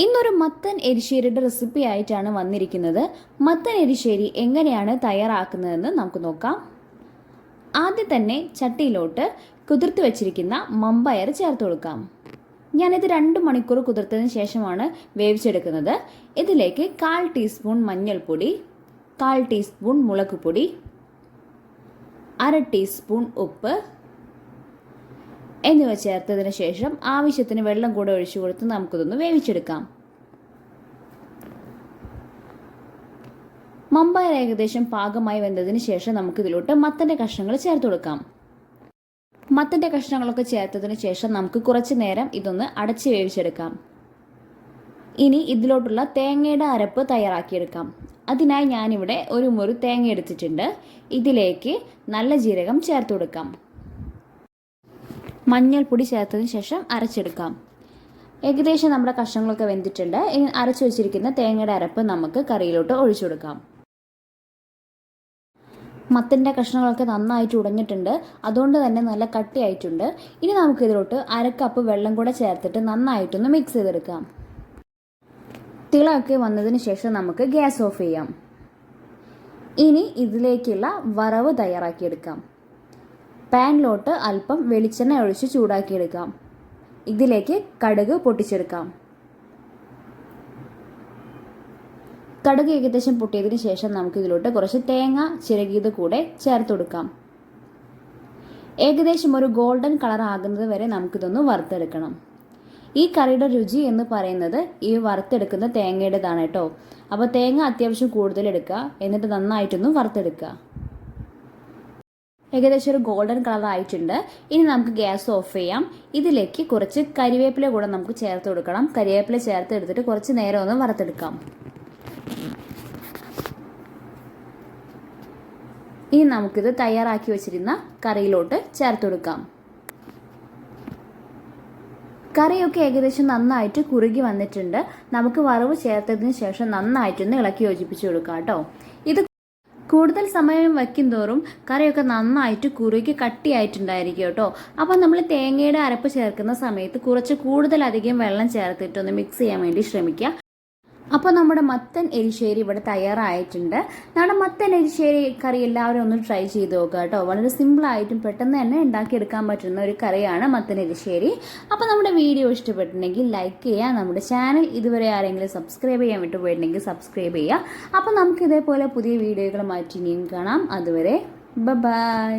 ഇന്നൊരു മത്തൻ എരിശ്ശേരിയുടെ റെസിപ്പി ആയിട്ടാണ് വന്നിരിക്കുന്നത്. മത്തൻ എരിശ്ശേരി എങ്ങനെയാണ് തയ്യാറാക്കുന്നതെന്ന് നമുക്ക് നോക്കാം. ആദ്യം തന്നെ ചട്ടിയിലോട്ട് കുതിർത്ത് വെച്ചിരിക്കുന്ന മമ്പയർ ചേർത്ത് കൊടുക്കാം. ഞാനിത് രണ്ട് മണിക്കൂർ കുതിർത്തതിന് ശേഷമാണ് വേവിച്ചെടുക്കുന്നത്. ഇതിലേക്ക് കാൽ ടീസ്പൂൺ മഞ്ഞൾപ്പൊടി കാൽ ടീസ്പൂൺ മുളക് പൊടി അര ടീസ്പൂൺ ഉപ്പ് എന്നിവ ചേർത്തതിന് ശേഷം ആവശ്യത്തിന് വെള്ളം കൂടെ ഒഴിച്ചു കൊടുത്ത് നമുക്കിതൊന്ന് വേവിച്ചെടുക്കാം. മമ്പയർ ഏകദേശം പാകമായി വെന്തതിന് ശേഷം നമുക്കിതിലോട്ട് മത്തന്റെ കഷ്ണങ്ങൾ ചേർത്ത് കൊടുക്കാം. മത്തന്റെ കഷ്ണങ്ങളൊക്കെ ചേർത്തതിന് ശേഷം നമുക്ക് കുറച്ച് നേരം ഇതൊന്ന് അടച്ച് വേവിച്ചെടുക്കാം. ഇനി ഇതിലോട്ടുള്ള തേങ്ങയുടെ അരപ്പ് തയ്യാറാക്കിയെടുക്കാം. അതിനായി ഞാനിവിടെ ഒരു മുറി തേങ്ങ എടുത്തിട്ടുണ്ട്. ഇതിലേക്ക് നല്ല ജീരകം ചേർത്ത് കൊടുക്കാം. മഞ്ഞൾപ്പൊടി ചേർത്തതിന് ശേഷം അരച്ചെടുക്കാം. ഏകദേശം നമ്മുടെ കഷ്ണങ്ങളൊക്കെ വെന്തിട്ടുണ്ട്. ഇനി അരച്ചു വെച്ചിരിക്കുന്ന തേങ്ങയുടെ അരപ്പ് നമുക്ക് കറിയിലോട്ട് ഒഴിച്ചു കൊടുക്കാം. മത്തന്റെ കഷ്ണങ്ങളൊക്കെ നന്നായിട്ട് ഉടഞ്ഞിട്ടുണ്ട്. അതുകൊണ്ട് തന്നെ നല്ല കട്ടിയായിട്ടുണ്ട്. ഇനി നമുക്ക് ഇതിലോട്ട് അരക്കപ്പ് കപ്പ് വെള്ളം കൂടെ ചേർത്തിട്ട് നന്നായിട്ടൊന്ന് മിക്സ് ചെയ്തെടുക്കാം. തിളമൊക്കെ വന്നതിന് ശേഷം നമുക്ക് ഗ്യാസ് ഓഫ് ചെയ്യാം. ഇനി ഇതിലേക്കുള്ള വറവ് തയ്യാറാക്കിയെടുക്കാം. പാനിലോട്ട് അല്പം വെളിച്ചെണ്ണ ഒഴിച്ച് ചൂടാക്കിയെടുക്കാം. ഇതിലേക്ക് കടുക് പൊട്ടിച്ചെടുക്കാം. കടുക് ഏകദേശം പൊട്ടിയതിന് ശേഷം നമുക്ക് ഇതിലോട്ട് കുറച്ച് തേങ്ങ ചിരകിയത് കൂടെ ചേർത്ത് കൊടുക്കാം. ഏകദേശം ഒരു ഗോൾഡൻ കളർ ആകുന്നത് വരെ നമുക്കിതൊന്ന് വറുത്തെടുക്കണം. ഈ കറിയുടെ രുചി എന്ന് പറയുന്നത് ഈ വറുത്തെടുക്കുന്ന തേങ്ങയുടേതാണ് കേട്ടോ. അപ്പോൾ തേങ്ങ അത്യാവശ്യം കൂടുതൽ എടുക്കുക. എന്നിട്ട് നന്നായിട്ടൊന്ന് വറുത്തെടുക്കുക. ഏകദേശം ഒരു ഗോൾഡൻ കളർ ആയിട്ടുണ്ട്. ഇനി നമുക്ക് ഗ്യാസ് ഓഫ് ചെയ്യാം. ഇതിലേക്ക് കുറച്ച് കരിവേപ്പില കൂടെ നമുക്ക് ചേർത്ത് കൊടുക്കണം. കരിവേപ്പില ചേർത്ത് എടുത്തിട്ട് കുറച്ച് നേരം ഒന്ന് വറുത്തെടുക്കാം. ഇനി നമുക്കിത് തയ്യാറാക്കി വെച്ചിരുന്ന കറിയിലോട്ട് ചേർത്ത് കൊടുക്കാം. കറിയൊക്കെ ഏകദേശം നന്നായിട്ട് കുറുകി വന്നിട്ടുണ്ട്. നമുക്ക് വറവ് ചേർത്തതിന് ശേഷം നന്നായിട്ടൊന്ന് ഇളക്കി യോജിപ്പിച്ച് കൊടുക്കാം കേട്ടോ. ഇത് കൂടുതൽ സമയം വയ്ക്കും തോറും കറിയൊക്കെ നന്നായിട്ട് കുറുകി കട്ടിയായിട്ടുണ്ടായിരിക്കും കേട്ടോ. അപ്പോൾ നമ്മൾ തേങ്ങയുടെ അരപ്പ് ചേർക്കുന്ന സമയത്ത് കുറച്ച് കൂടുതലധികം വെള്ളം ചേർത്തിട്ടൊന്ന് മിക്സ് ചെയ്യാൻ വേണ്ടി ശ്രമിക്കുക. അപ്പോൾ നമ്മുടെ മത്തൻ എരിശ്ശേരി ഇവിടെ തയ്യാറായിട്ടുണ്ട്. നമ്മുടെ മത്തൻ എരിശ്ശേരി കറി എല്ലാവരും ഒന്ന് ട്രൈ ചെയ്ത് നോക്കുക കേട്ടോ. വളരെ സിമ്പിളായിട്ടും പെട്ടെന്ന് തന്നെ ഉണ്ടാക്കിയെടുക്കാൻ പറ്റുന്ന ഒരു കറിയാണ് മത്തൻ എരിശ്ശേരി. അപ്പോൾ നമ്മുടെ വീഡിയോ ഇഷ്ടപ്പെട്ടിട്ടുണ്ടെങ്കിൽ ലൈക്ക് ചെയ്യുക. നമ്മുടെ ചാനൽ ഇതുവരെ ആരെങ്കിലും സബ്സ്ക്രൈബ് ചെയ്യാൻ വിട്ടുപോയിട്ടുണ്ടെങ്കിൽ സബ്സ്ക്രൈബ് ചെയ്യുക. അപ്പോൾ നമുക്ക് ഇതേപോലെ പുതിയ വീഡിയോകളുമായിട്ട് ഇനിയും കാണാം. അതുവരെ ബൈ